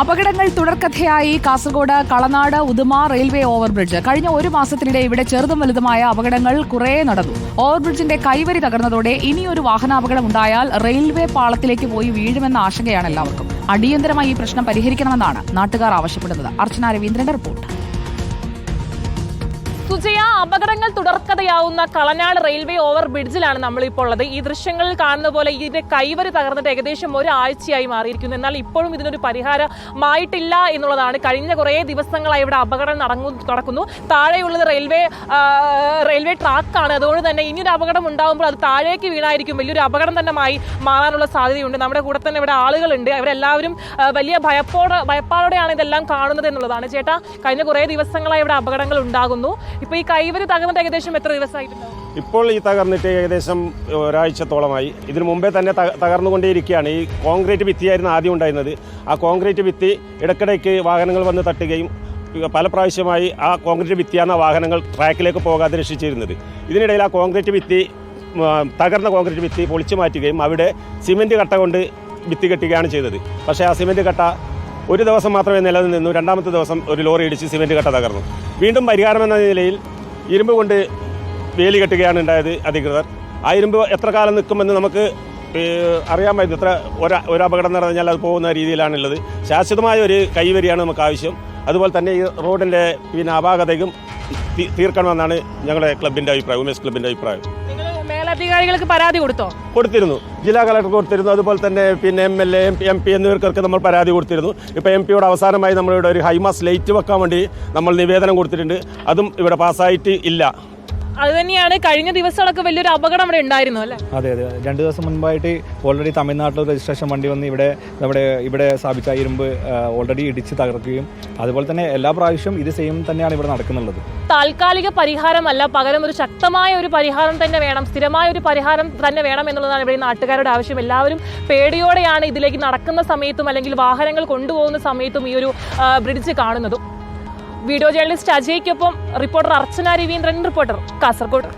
അപകടങ്ങൾ തുടർക്കഥയായി Kasaragod Kalanad Uduma railway overbridge. കഴിഞ്ഞ ഒരു മാസത്തിനിടെ ഇവിടെ ചെറുതും വലുതുമായ അപകടങ്ങൾ കുറേ നടന്നു. ഓവർബ്രിഡ്ജിന്റെ കൈവരി തകർന്നതോടെ ഇനിയൊരു വാഹനാപകടം ഉണ്ടായാൽ റെയിൽവേ പാളത്തിലേക്ക് പോയി വീഴുമെന്ന ആശങ്കയാണ് എല്ലാവർക്കും. അടിയന്തരമായി ഈ പ്രശ്നം പരിഹരിക്കണമെന്നാണ് നാട്ടുകാർ ആവശ്യപ്പെടുന്നത്. അർച്ചന രവീന്ദ്രന്റെ റിപ്പോർട്ട്. സുജയ അപകടങ്ങൾ തുടർക്കഥയാവുന്ന കളനാട് റെയിൽവേ ഓവർ ബ്രിഡ്ജിലാണ് നമ്മളിപ്പോൾ ഉള്ളത്. ഈ ദൃശ്യങ്ങളിൽ കാണുന്ന പോലെ ഇതിന്റെ കൈവരി തകർന്നിട്ട് ഏകദേശം ഒരാഴ്ചയായി മാറിയിരിക്കുന്നു. എന്നാൽ ഇപ്പോഴും ഇതിനൊരു പരിഹാരമായിട്ടില്ല എന്നുള്ളതാണ്. കഴിഞ്ഞ കുറേ ദിവസങ്ങളായി ഇവിടെ അപകടം നടങ്ങു നടക്കുന്നു. താഴെയുള്ളത് റെയിൽവേ റെയിൽവേ ട്രാക്കാണ്. അതുകൊണ്ട് തന്നെ ഇനിയൊരു അപകടം ഉണ്ടാകുമ്പോൾ അത് താഴേക്ക് വീണായിരിക്കും. വലിയൊരു അപകടം തന്നെ മായി മാറാനുള്ള സാധ്യതയുണ്ട്. നമ്മുടെ കൂടെ തന്നെ ഇവിടെ ആളുകളുണ്ട്. അവരെല്ലാവരും വലിയ ഭയപ്പോടെ ഭയപ്പാടോടെയാണ് ഇതെല്ലാം കാണുന്നത് എന്നുള്ളതാണ്. ചേട്ടാ കഴിഞ്ഞ കുറേ ദിവസങ്ങളായി ഇവിടെ അപകടങ്ങൾ ഉണ്ടാകുന്നു. ഇപ്പൊ ഈ കൈവര് തകർന്നിട്ട് ഏകദേശം എത്ര ദിവസമായിട്ടുണ്ടാവും? ഇപ്പോൾ ഈ തകർന്നിട്ട് ഏകദേശം ഒരാഴ്ചത്തോളമായി. ഇതിനു മുമ്പേ തന്നെ തകർന്നുകൊണ്ടേയിരിക്കുകയാണ്. ഈ കോൺക്രീറ്റ് ഭിത്തിയായിരുന്നു ആദ്യം ഉണ്ടായിരുന്നത്. ആ കോൺക്രീറ്റ് ഭിത്തി ഇടയ്ക്കിടയ്ക്ക് വാഹനങ്ങൾ വന്ന് തട്ടുകയും പല പ്രാവശ്യമായി ആ കോൺക്രീറ്റ് ഭിത്തിയാണ് വാഹനങ്ങൾ ട്രാക്കിലേക്ക് പോകാതെ രക്ഷിച്ചിരുന്നത്. ഇതിനിടയിൽ ആ കോൺക്രീറ്റ് ഭിത്തി തകർന്ന കോൺക്രീറ്റ് ഭിത്തി പൊളിച്ചു മാറ്റുകയും അവിടെ സിമെന്റ് കട്ട കൊണ്ട് ഭിത്തി കെട്ടുകയാണ് ചെയ്തത്. പക്ഷേ ആ സിമെന്റ് കട്ട ഒരു ദിവസം മാത്രമേ നിലനിന്നു രണ്ടാമത്തെ ദിവസം ഒരു ലോറി ഇടിച്ച് സിമെന്റ് കട്ട തകർന്നു. വീണ്ടും പരിഹാരമെന്ന നിലയിൽ ഇരുമ്പ് കൊണ്ട് വേലി കെട്ടുകയാണ് ഉണ്ടായത് അധികൃതർ. ആ ഇരുമ്പ് എത്ര കാലം നിൽക്കുമെന്ന് നമുക്ക് പറ്റും എത്ര ഒരു ഒരു അപകടം നടന്നു കഴിഞ്ഞാൽ അത് പോകുന്ന രീതിയിലാണുള്ളത്. ശാശ്വതമായ ഒരു കൈവരിയാണ് നമുക്ക് ആവശ്യം. അതുപോലെ തന്നെ ഈ റോഡിന്റെ പിന്നെ അപാകതയും തീർക്കണമെന്നാണ് ഞങ്ങളുടെ ക്ലബിന്റെ അഭിപ്രായം ഉമേഷ് ക്ലബിന്റെ അഭിപ്രായം. നിങ്ങൾ മേലധികാരികൾക്ക് പരാതി കൊടുത്തോ? കൊടുത്തിരുന്നു. ജില്ലാ കളക്ടർ കൊടുത്തിരുന്നു. അതുപോലെ തന്നെ പിന്നെ M L A M P എന്നിവർക്കൊക്കെ നമ്മൾ പരാതി കൊടുത്തിരുന്നു. ഇപ്പോൾ എം പിയോട് അവസാനമായി നമ്മളിവിടെ ഒരു ഹൈമാസ് ലൈറ്റ് വെക്കാൻ വേണ്ടി നമ്മൾ നിവേദനം കൊടുത്തിട്ടുണ്ട്. അതും ഇവിടെ പാസ്സായിട്ട് ഇല്ല. അത് തന്നെയാണ് കഴിഞ്ഞ ദിവസങ്ങളൊക്കെ വലിയൊരു അപകടം അവിടെ ഉണ്ടായിരുന്നു അല്ലേ? അതെ അതെ. രണ്ട് ദിവസം മുൻപായിട്ട് ഓൾറെഡി തമിഴ്നാട്ടിൽ രജിസ്ട്രേഷൻ വണ്ടി വന്ന് ഇവിടെ നമ്മുടെ ഇവിടെ സ്ഥാപിച്ച ഇരുമ്പ് ഓൾറെഡി ഇടിച്ച് തകർക്കുകയും അതുപോലെ തന്നെ എല്ലാ പ്രാവശ്യവും ഇത് സെയിം തന്നെയാണ് ഇവിടെ നടക്കുന്നുള്ളത്. താൽക്കാലിക പരിഹാരമല്ല പകരം ഒരു ശക്തമായ ഒരു പരിഹാരം തന്നെ വേണം സ്ഥിരമായ ഒരു പരിഹാരം തന്നെ വേണം എന്നുള്ളതാണ് ഇവിടെ നാട്ടുകാരുടെ ആവശ്യം. എല്ലാവരും പേടിയോടെയാണ് ഇതിലേക്ക് നടക്കുന്ന സമയത്തും അല്ലെങ്കിൽ വാഹനങ്ങൾ കൊണ്ടുപോകുന്ന സമയത്തും ഈ ഒരു ബ്രിഡ്ജ് കാണുന്നതും. വീഡിയോ ജേർണലിസ്റ്റ് അജയ്ക്കൊപ്പം റിപ്പോർട്ടർ അർച്ചന രവീന്ദ്രൻ റിപ്പോർട്ടർ കാസർഗോഡ്.